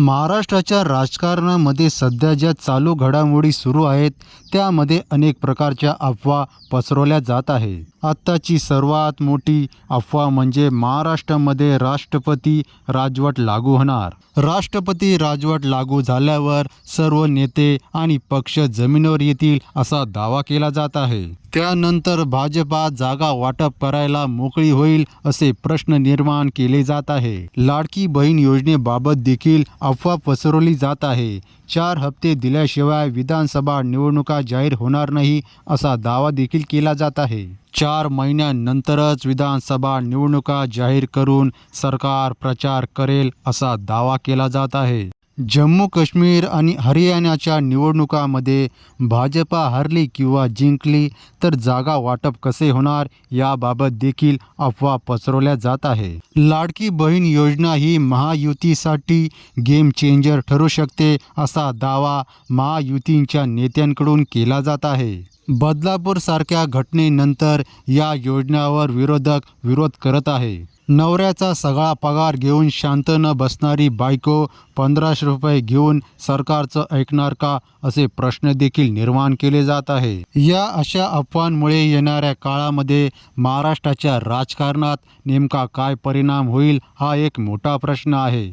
महाराष्ट्राच्या राजकारणामध्ये सध्या ज्या चालू घडामोडी सुरू आहेत त्यामध्ये अनेक प्रकारच्या अफवा पसरवल्या जात आहे. आत्ताची सर्वात मोठी अफवा म्हणजे महाराष्ट्रामध्ये राष्ट्रपती राजवट लागू होणार. राष्ट्रपती राजवट लागू झाल्यावर सर्व नेते आणि पक्ष जमिनीवर येतील असा दावा केला जात आहे. त्यानंतर भाजपा जागा वाटप करायला मोकळी होईल असे प्रश्न निर्माण केले जात आहे. लाडकी बहीण योजनेबाबत देखील अफवा पसरवली जात आहे. चार हप्ते दिल्याशिवाय विधानसभा निवडणुका जाहीर होणार नाही असा दावा देखील केला जात आहे. चार महिन्यांनंतरच विधानसभा निवडणुका जाहीर करून सरकार प्रचार करेल असा दावा केला जात आहे. जम्मू काश्मीर आणि हरियाणाच्या निवडणुकामध्ये भाजपा हरली किंवा जिंकली तर जागा वाटप कसे होणार याबाबत देखील अफवा पसरवल्या जात आहे. लाडकी बहीण योजना ही महायुतीसाठी गेम चेंजर ठरू शकते असा दावा महायुतींच्या नेत्यांकडून केला जात आहे. बदलापूर सारख्या घटनेनंतर या योजनावर विरोधक विरोध करत आहे. नवऱ्याचा सगळा पगार घेऊन शांत न बसणारी बायको पंधराशे रुपये घेऊन सरकारचं ऐकणार का असे प्रश्न देखील निर्माण केले जात आहे. या अशा अफवांमुळे येणाऱ्या काळामध्ये महाराष्ट्राच्या राजकारणात नेमका काय परिणाम होईल हा एक मोठा प्रश्न आहे.